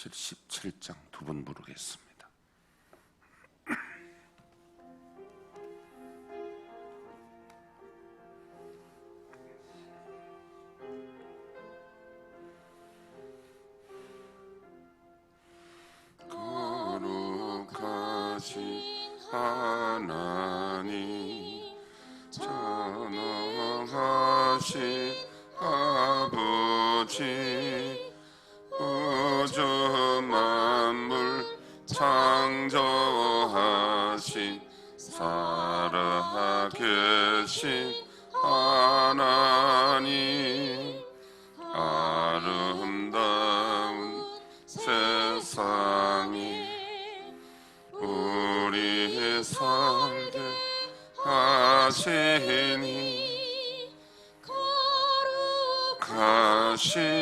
77장 두 번 부르겠습니다. 하시니. 가시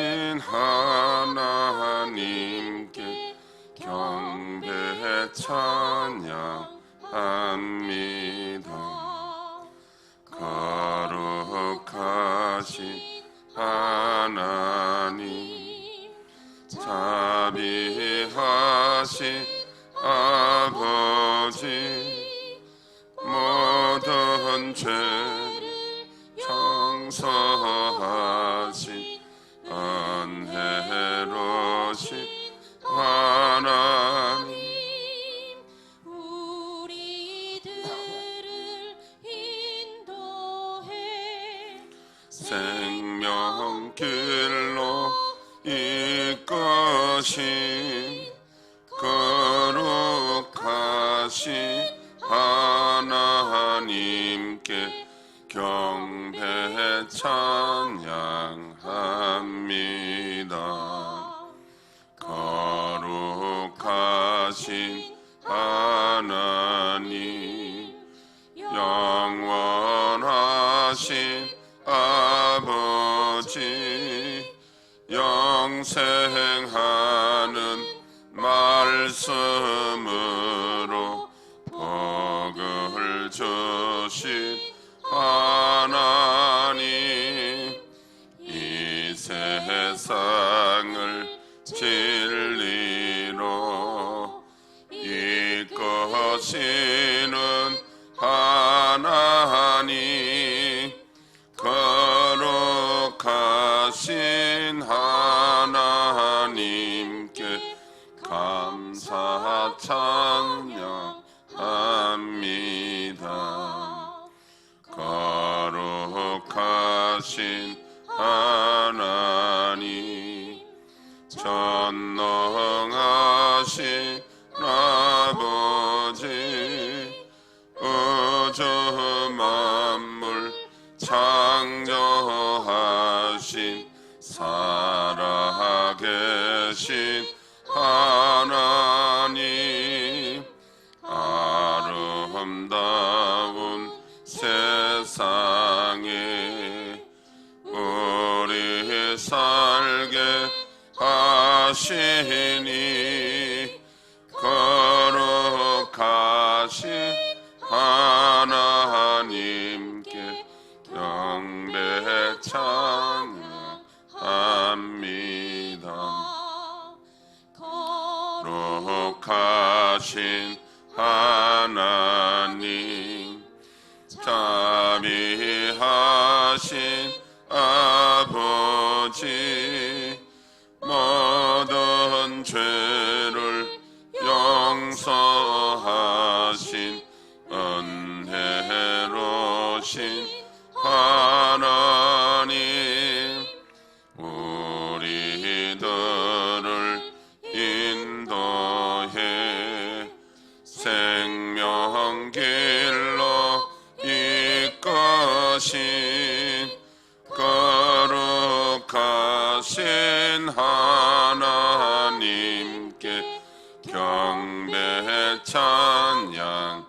영생하는 말씀으로 복을 주신 하나님 이 세상을 진리로 이끄신 하나님 전능하신 아버지 우주 만물 창조하신 살아계신 Hashem. 전능하신 거룩하신 하나님께 경배 찬양합니다.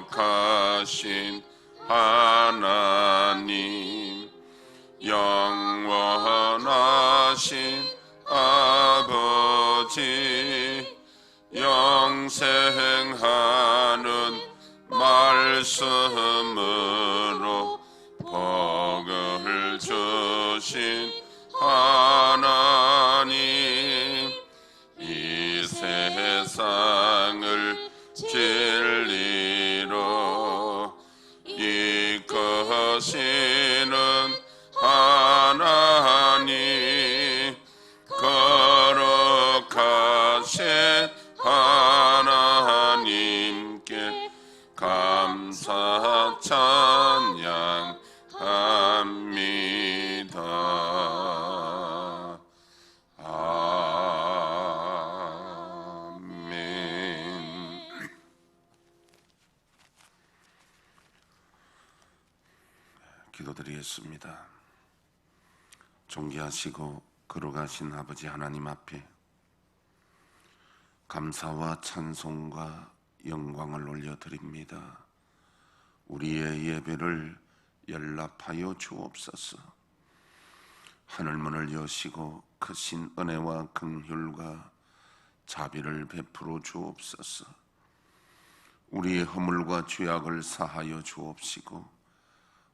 거룩하신 하나님 영원하신 아버지. 생하는 말씀으로 복을 주신 하나님 이 세상을 지 존귀하시고 거룩하신 아버지 하나님 앞에 감사와 찬송과 영광을 올려드립니다. 우리의 예배를 연락하여 주옵소서. 하늘문을 여시고 크신 은혜와 긍휼과 자비를 베풀어 주옵소서. 우리의 허물과 죄악을 사하여 주옵시고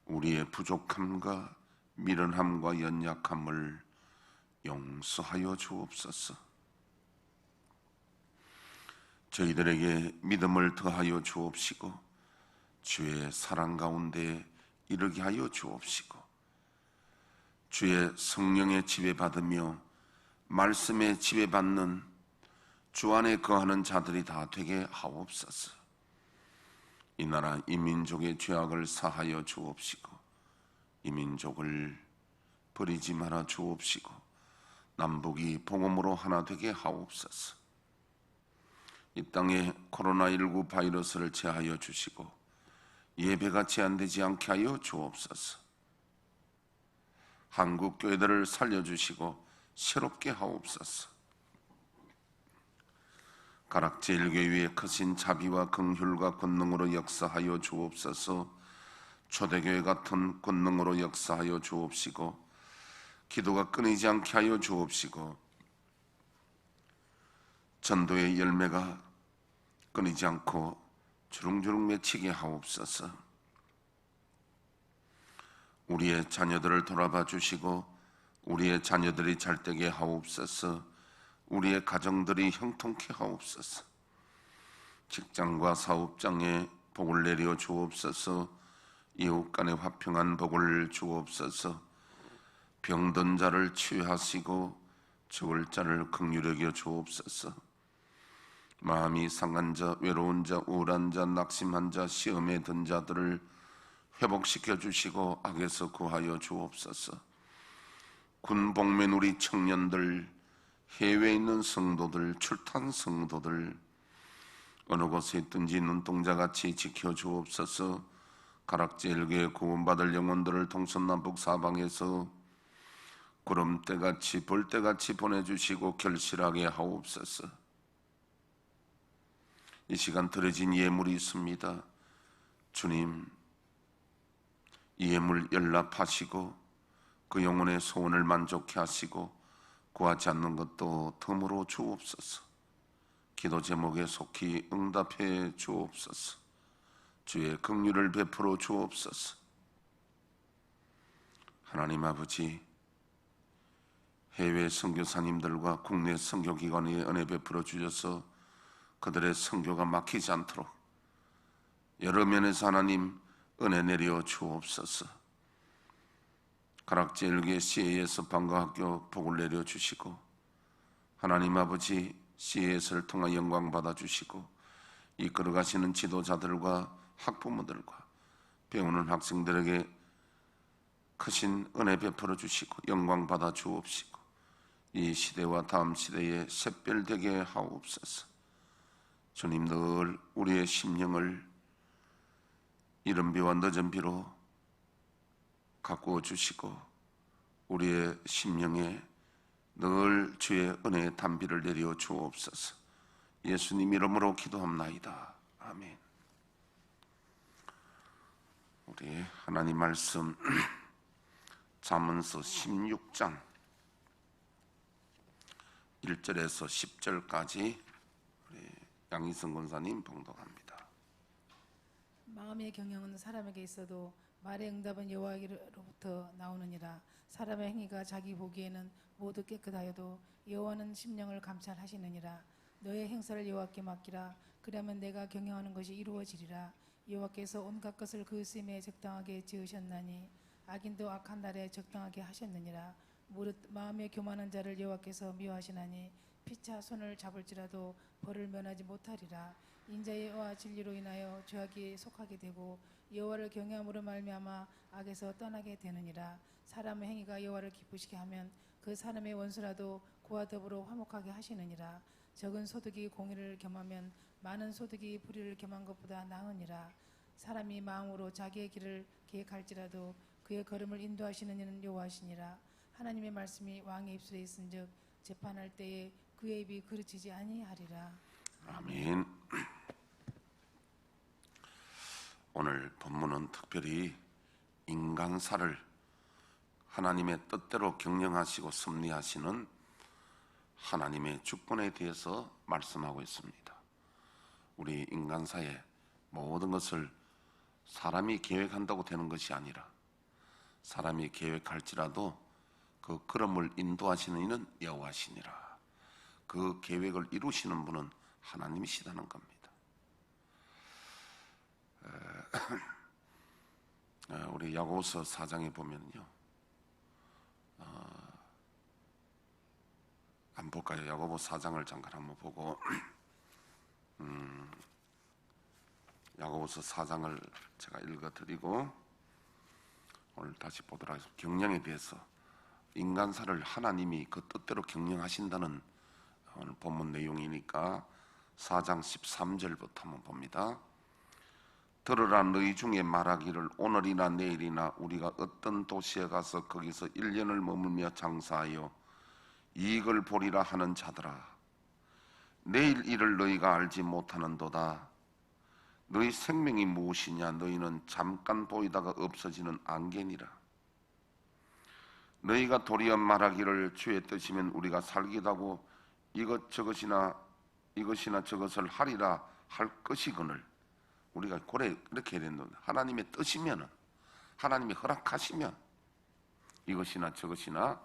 우리의 부족함과 미련함과 연약함을 용서하여 주옵소서. 저희들에게 믿음을 더하여 주옵시고 주의 사랑 가운데 이르게 하여 주옵시고 주의 성령의 지배받으며 말씀에 지배받는 주 안에 거하는 자들이 다 되게 하옵소서. 이 나라 이 민족의 죄악을 사하여 주옵시고 이 민족을 버리지 말아 주옵시고 남북이 복음으로 하나 되게 하옵소서. 이 땅에 코로나19 바이러스를 제하여 주시고 예배가 제한되지 않게 하여 주옵소서. 한국 교회들을 살려주시고 새롭게 하옵소서. 가락제일교회의 크신 자비와 긍휼과 권능으로 역사하여 주옵소서. 초대교회 같은 권능으로 역사하여 주옵시고 기도가 끊이지 않게 하여 주옵시고 전도의 열매가 끊이지 않고 주릉주릉 맺히게 하옵소서. 우리의 자녀들을 돌아봐 주시고 우리의 자녀들이 잘되게 하옵소서. 우리의 가정들이 형통케 하옵소서. 직장과 사업장에 복을 내려 주옵소서. 이웃 간의 화평한 복을 주옵소서. 병든 자를 치유하시고 죽을 자를 극률히 여겨 주옵소서. 마음이 상한 자, 외로운 자, 우울한 자, 낙심한 자, 시험에 든 자들을 회복시켜 주시고 악에서 구하여 주옵소서. 군복맨 우리 청년들, 해외에 있는 성도들, 출탄 성도들, 어느 곳에 있든지 눈동자같이 지켜 주옵소서. 가락제일교회 구원받을 영혼들을 동서남북 사방에서 구름대같이 볼대같이 보내주시고 결실하게 하옵소서. 이 시간 드려진 예물이 있습니다. 주님, 이 예물 연락하시고 그 영혼의 소원을 만족케 하시고 구하지 않는 것도 덤으로 주옵소서. 기도 제목에 속히 응답해 주옵소서. 주의 긍휼을 베풀어 주옵소서. 하나님 아버지, 해외 선교사님들과 국내 선교기관에 은혜 베풀어 주셔서 그들의 선교가 막히지 않도록 여러 면에서 하나님 은혜 내려 주옵소서. 가락제일교 CAS 방과학교 복을 내려 주시고 하나님 아버지 CAS를 통한 영광 받아 주시고 이끌어 가시는 지도자들과 학부모들과 배우는 학생들에게 크신 은혜 베풀어 주시고 영광 받아 주옵시고 이 시대와 다음 시대에 샛별되게 하옵소서. 주님 늘 우리의 심령을 이른 비와 늦은 비로 가꾸어 주시고 우리의 심령에 늘 주의 은혜의 단비를 내려 주옵소서. 예수님 이름으로 기도합나이다. 아멘. 우리 하나님 말씀 잠언서 16장 1절에서 10절까지 우리 양희성 권사님 봉독합니다. 마음의 경영은 사람에게 있어도 말의 응답은 여호와로부터 나오느니라. 사람의 행위가 자기 보기에는 모두 깨끗하여도 여호와는 심령을 감찰하시느니라. 너의 행사를 여호와께 맡기라. 그러면 내가 경영하는 것이 이루어지리라 여호와께서 온갖 것을 그 쓰임에 적당하게 지으셨나니 악인도 악한 날에 적당하게 하셨느니라. 무릇 마음에 교만한 자를 여호와께서 미워하시나니 피차 손을 잡을지라도 벌을 면하지 못하리라. 인자와 진리로 인하여 죄악이 속하게 되고 여호와를 경외함으로 말미암아 악에서 떠나게 되느니라. 사람의 행위가 여호와를 기쁘시게 하면 그 사람의 원수라도 그와 더불어 화목하게 하시느니라. 적은 소득이 공의를 겸하면 많은 소득이 불의를 겸한 것보다 나으니라 사람이 마음으로 자기의 길을 계획할지라도 그의 걸음을 인도하시는 이는 여호와시니라 하나님의 말씀이 왕의 입술에 있은즉 재판할 때에 그의 입이 그르치지 아니하리라 아멘. 오늘 본문은 특별히 인간사를 하나님의 뜻대로 경영하시고 섭리하시는 하나님의 주권에 대해서 말씀하고 있습니다. 우리 인간사의 모든 것을 사람이 계획한다고 되는 것이 아니라 사람이 계획할지라도 그 걸음을 인도하시는 이는 여호와시니라. 그 계획을 이루시는 분은 하나님이시다는 겁니다. 에, 우리 야고보서 4장에 보면요. 어, 안 볼까요? 야고보 4장을 잠깐 한번 보고 음, 야고보서 4장을 제가 읽어드리고 오늘 다시 보도록 하겠습니다. 경영에 대해서 인간사를 하나님이 그 뜻대로 경영하신다는 오늘 본문 내용이니까 4장 13절부터 한번 봅니다. 들으라 너희 중에 말하기를 오늘이나 내일이나 우리가 어떤 도시에 가서 거기서 1년을 머물며 장사하여 이익을 보리라 하는 자들아 내일 일을 너희가 알지 못하는도다. 너희 생명이 무엇이냐? 너희는 잠깐 보이다가 없어지는 안개니라. 너희가 도리어 말하기를 주의 뜻이면 우리가 살기도 하고 이것 저것이나 이것이나 저것을 하리라 할 것이거늘 우리가 고래 이렇게 해야 된다. 하나님의 뜻이면은 하나님이 허락하시면 이것이나 저것이나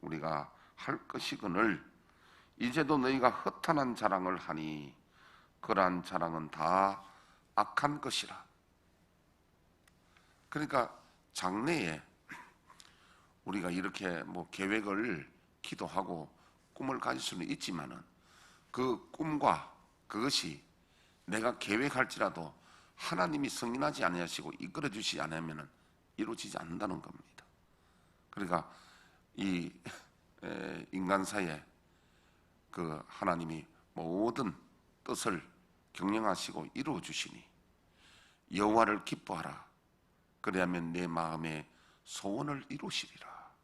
우리가 할 것이거늘 이제도 너희가 허탄한 자랑을 하니 그러한 자랑은 다 악한 것이라. 그러니까 장래에 우리가 이렇게 뭐 계획을 기도하고 꿈을 가질 수는 있지만은 그 꿈과 그것이 내가 계획할지라도 하나님이 승인하지 아니하시고 이끌어 주시지 않으면 이루어지지 않는다는 겁니다. 그러니까 이 에, 인간사에 그 하나님이 모든 뜻을 경영하시고 이루어 주시니 여호와를 기뻐하라. 그래야면 내 마음의 소원을 이루시리라.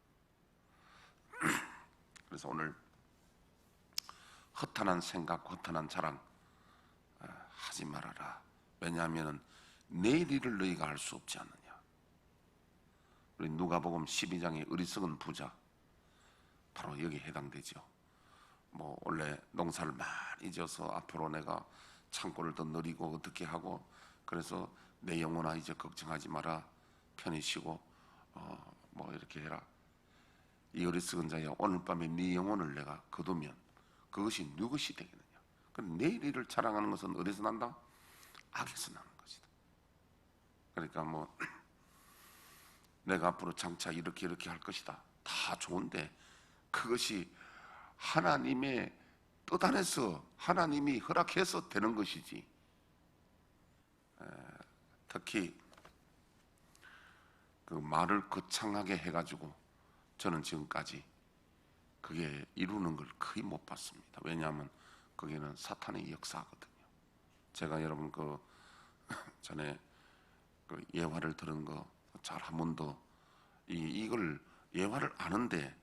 그래서 오늘 허탄한 생각, 허탄한 자랑 아, 하지 말아라. 왜냐하면 내일 일을 너희가 알수 없지 않느냐. 우리 누가복음 12장의 어리석은 부자 바로 여기 해당되죠. 뭐 원래 농사를 많이 져서 앞으로 내가 창고를 더 늘리고 어떻게 하고 그래서 내 영혼아 이제 걱정하지 마라 편히 쉬고 어, 뭐 이렇게 해라. 이 어리석은 자야 오늘 밤에 네 영혼을 내가 거두면 그것이 누구시 되겠느냐. 그럼 내일 일을 자랑하는 것은 어디서 난다? 악에서 나는 것이다. 그러니까 뭐 내가 앞으로 장차 이렇게 이렇게 할 것이다. 다 좋은데 그것이 하나님의 뜻 안에서 하나님이 허락해서 되는 것이지. 에, 특히 그 말을 거창하게 해가지고 저는 지금까지 그게 이루는 걸 거의 못 봤습니다. 왜냐하면 거기는 사탄의 역사거든요. 제가 여러분 그 전에 그 예화를 들은 거 잘 한 번도 이 이걸 예화를 아는데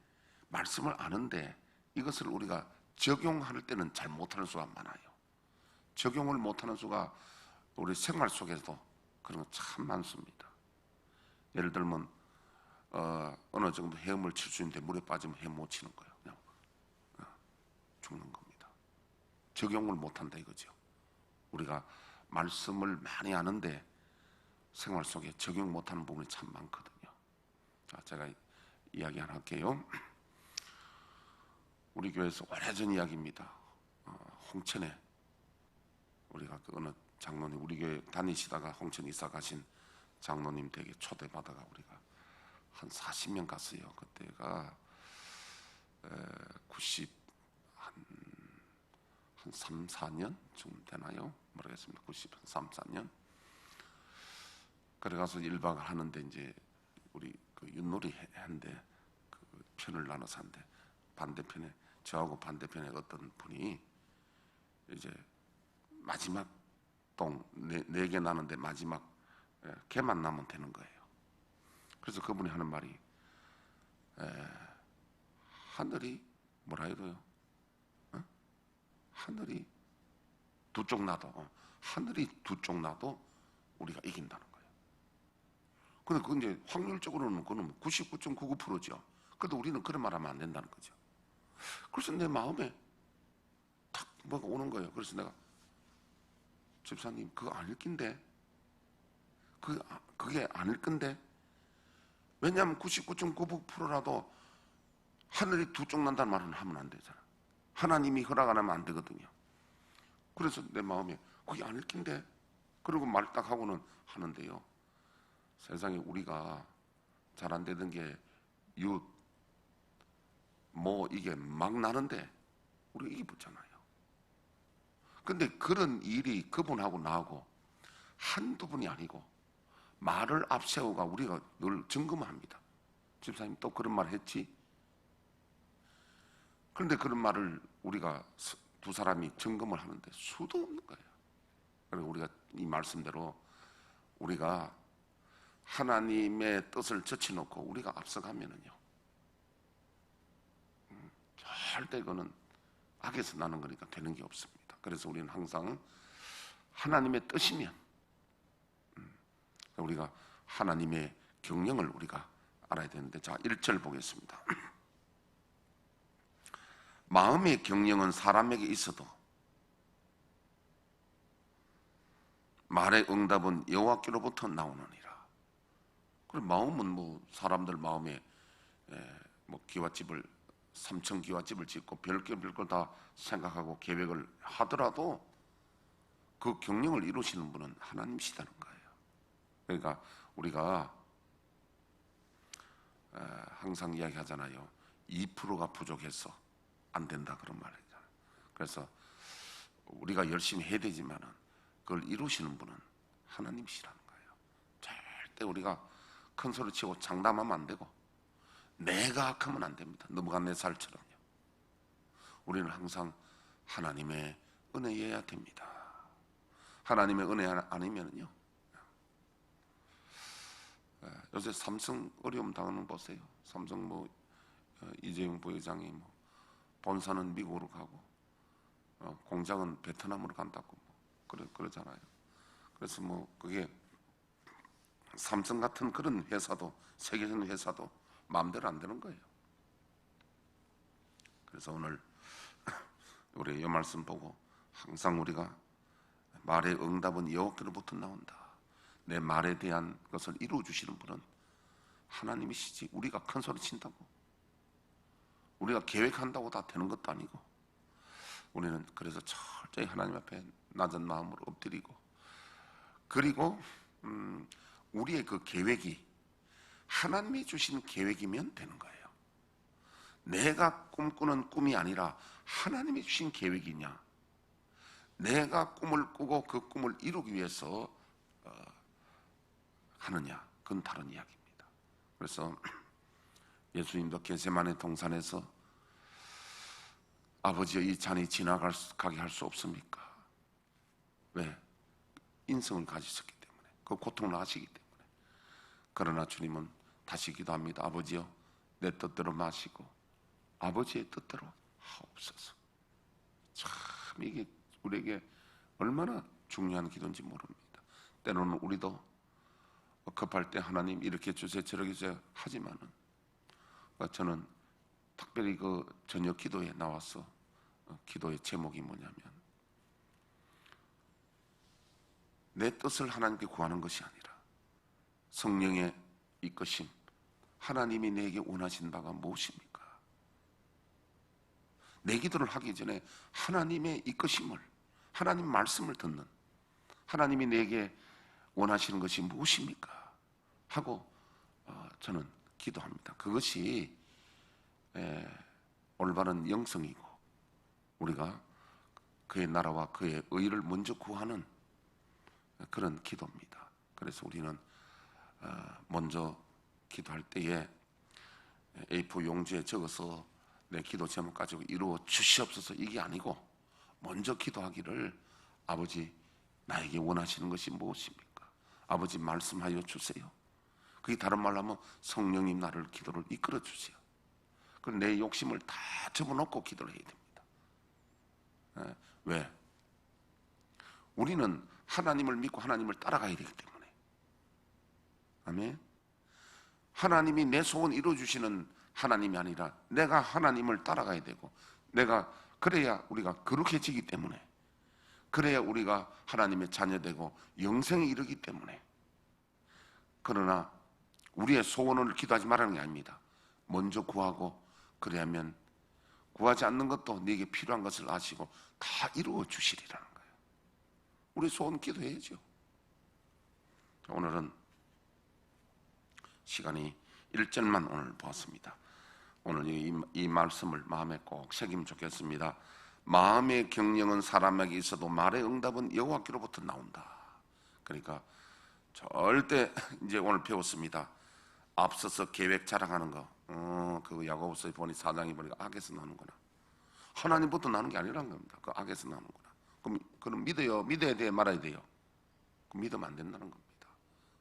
말씀을 아는데 이것을 우리가 적용할 때는 잘 못하는 수가 많아요. 적용을 못하는 수가 우리 생활 속에서도 그런 거 참 많습니다. 예를 들면 어, 어느 정도 헤엄을 칠 수 있는데 물에 빠지면 헤엄 못 치는 거예요. 그냥 어, 죽는 겁니다. 적용을 못한다 이거죠. 우리가 말씀을 많이 아는데 생활 속에 적용 못하는 부분이 참 많거든요. 자, 제가 이야기 하나 할게요. 우리 교회에서 오래전 이야기입니다. 어, 홍천에 우리가 그 어느 장로님 우리 교회 다니시다가 홍천 이사 가신 장로님 댁에 초대받아가 우리가 한 40명 갔어요. 그때가 90 한, 한 3, 4년쯤 되나요? 모르겠습니다. 90, 3, 4년. 그래 가서 1박을 하는데 이제 우리 그 윷놀이 해- 한데 그 편을 나눠서 한데 반대편에 저하고 반대편에 어떤 분이 이제 마지막 똥네 개 나는데 마지막 예, 개만 나면 되는 거예요. 그래서 그분이 하는 말이 에, 하늘이 뭐라 해도요? 어? 하늘이 두 쪽 나도 어, 하늘이 두 쪽 나도 우리가 이긴다는 거예요. 근데 그 이제 확률적으로는 그는 99.99%죠. 그래도 우리는 그런 말하면 안 된다는 거죠. 그래서 내 마음에 탁 뭐가 오는 거예요. 그래서 내가 집사님 그거 아닐 낀데 그 그게 아닐 건데 왜냐하면 99.99%라도 하늘이 두 쪽 난다는 말은 하면 안 되잖아. 하나님이 허락 안 하면 안 되거든요. 그래서 내 마음에 그게 아닐 낀데 그리고 말 딱 하고는 하는데요. 세상에 우리가 잘 안 되던 게윷 뭐 이게 막 나는데 우리가 이게 붙잖아요. 근데 그런 일이 그분하고 나하고 한두 분이 아니고 말을 앞세우가 우리가 늘 점검합니다. 집사님 또 그런 말 했지? 그런데 그런 말을 우리가 스- 두 사람이 점검을 하는데 수도 없는 거예요. 그리고 우리가 이 말씀대로 우리가 하나님의 뜻을 젖혀놓고 우리가 앞서가면은요. 음, 절대 그거는 악에서 나는 거니까 되는 게 없습니다. 그래서 우리는 항상 하나님의 뜻이면 음, 우리가 하나님의 경영을 우리가 알아야 되는데 자 1절 보겠습니다. 마음의 경영은 사람에게 있어도 말의 응답은 여호와께로부터 나오느니라. 그래 마음은 뭐 사람들 마음에 에, 뭐 기와집을 삼천 기와집을 짓고 별걸 별걸 다 생각하고 계획을 하더라도 그 경영을 이루시는 분은 하나님이시다는 거예요. 그러니까 우리가 에, 항상 이야기하잖아요. 2%가 부족해서 안 된다 그런 말이잖아요. 그래서 우리가 열심히 해야 되지만은 그걸 이루시는 분은 하나님이시라는 거예요. 절대 우리가 큰 소리 치고 장담하면 안 되고 내가 악하면 안 됩니다. 너무가 내 살처럼요. 우리는 항상 하나님의 은혜여야 됩니다. 하나님의 은혜 아니면요. 에, 요새 삼성 어려움 당하는 거 보세요. 삼성 뭐 어, 이재용 부회장이 뭐 본사는 미국으로 가고 어, 공장은 베트남으로 간다고 뭐 그러, 그러잖아요. 그래서 뭐 그게 삼성 같은 그런 회사도 세계적인 회사도 마음대로 안 되는 거예요. 그래서 오늘 우리 이 말씀 보고 항상 우리가 말의 응답은 여호와께로부터 나온다. 내 말에 대한 것을 이루어 주시는 분은 하나님이시지. 우리가 큰 소리 친다고 우리가 계획한다고 다 되는 것도 아니고 우리는 그래서 철저히 하나님 앞에 낮은 마음으로 엎드리고 그리고 음, 우리의 그 계획이 하나님이 주신 계획이면 되는 거예요. 내가 꿈꾸는 꿈이 아니라 하나님이 주신 계획이냐? 내가 꿈을 꾸고 그 꿈을 이루기 위해서 어, 하느냐? 그건 다른 이야기입니다. 그래서 예수님도 겟세만의 동산에서 아버지의 이 잔이 지나가게 할 수 없습니까? 왜? 인성을 가지셨기 때문에 그 고통을 아시기 때문에 그러나 주님은 다시 기도합니다. 아버지여 내 뜻대로 마시고 아버지의 뜻대로 하옵소서. 참 이게 우리에게 얼마나 중요한 기도인지 모릅니다. 때로는 우리도 급할 때 하나님 이렇게 주세요 저렇게 주세요 하지만은 어, 저는 특별히 그 저녁 기도에 나와서 어, 기도의 제목이 뭐냐면 내 뜻을 하나님께 구하는 것이 아니라 성령의 이끄심, 하나님이 내게 원하신 바가 무엇입니까? 내 기도를 하기 전에 하나님의 이끄심을, 하나님 말씀을 듣는, 하나님이 내게 원하시는 것이 무엇입니까? 하고 어, 저는 기도합니다. 그것이 에, 올바른 영성이고 우리가 그의 나라와 그의 의를 먼저 구하는 그런 기도입니다. 그래서 우리는 어, 먼저 기도할 때에 A4 용지에 적어서 내 기도 제목 가지고 이루어 주시옵소서 이게 아니고 먼저 기도하기를 아버지 나에게 원하시는 것이 무엇입니까? 아버지 말씀하여 주세요. 그게 다른 말로 하면 성령님 나를 기도를 이끌어 주세요. 그럼 내 욕심을 다 접어놓고 기도를 해야 됩니다. 예, 왜? 우리는 하나님을 믿고 하나님을 따라가야 되기 때문에. 아멘. 하나님이 내 소원 이루어 주시는 하나님이 아니라 내가 하나님을 따라가야 되고 내가 그래야 우리가 거룩해지기 때문에 그래야 우리가 하나님의 자녀되고 영생에 이르기 때문에 그러나 우리의 소원을 기도하지 말라는 게 아닙니다. 먼저 구하고 그래야면 구하지 않는 것도 네게 필요한 것을 아시고 다 이루어 주시리라는 거예요. 우리 소원 기도해야죠. 자, 오늘은 시간이 1절만 오늘 보았습니다. 오늘 이, 이 말씀을 마음에 꼭 새기면 좋겠습니다. 마음의 경영은 사람에게 있어도 말의 응답은 여호와께로부터 나온다. 그러니까 절대 이제 오늘 배웠습니다. 앞서서 계획 자랑하는 거. 어, 그 야고보서에 보니 사장이 보니까 악에서 나는구나. 하나님부터 나는 게 아니란 겁니다. 그 악에서 나는구나. 그럼 그럼 믿어요. 믿어야 돼. 말아야 돼요. 그 믿으면 안 된다는 겁니다.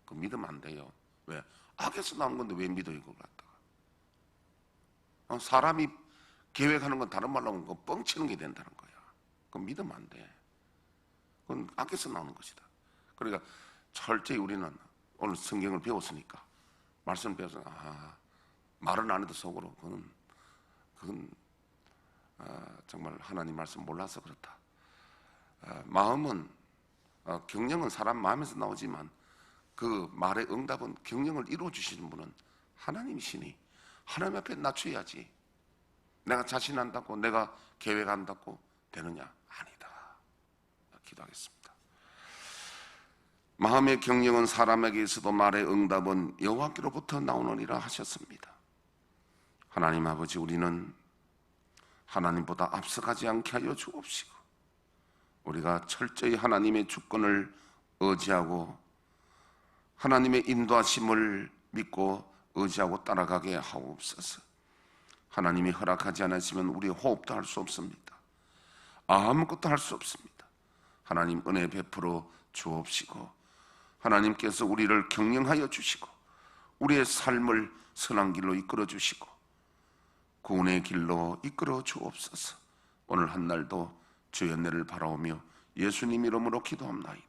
그 믿으면 안 돼요. 왜? 악에서 나온 건데 왜 믿어 이걸 갖다가? 어, 사람이 계획하는 건 다른 말로 하면 그 뻥치는 게 된다는 거야. 그 믿으면 안 돼. 그건 악에서 나오는 것이다. 그러니까 철저히 우리는 오늘 성경을 배웠으니까 말씀 배워서 아 말은 안 해도 속으로 그건 그건 아, 정말 하나님 말씀 몰라서 그렇다. 아, 마음은 어, 경영은 사람 마음에서 나오지만 그 말의 응답은 경영을 이루어 주시는 분은 하나님이시니 하나님 앞에 낮춰야지. 내가 자신한다고 내가 계획한다고 되느냐? 아니다. 기도하겠습니다. 마음의 경영은 사람에게 있어도 말의 응답은 여호와께로부터 나오느니라 하셨습니다. 하나님 아버지 우리는 하나님보다 앞서가지 않게 하여 주옵시고 우리가 철저히 하나님의 주권을 의지하고 하나님의 인도하심을 믿고 의지하고 따라가게 하옵소서. 하나님이 허락하지 않으시면 우리 호흡도 할 수 없습니다. 아무것도 할 수 없습니다. 하나님 은혜 베풀어 주옵시고 하나님께서 우리를 경영하여 주시고 우리의 삶을 선한 길로 이끌어 주시고 구원의 길로 이끌어 주옵소서. 오늘 한 날도 주의 은혜를 바라오며 예수님 이름으로 기도합나이다.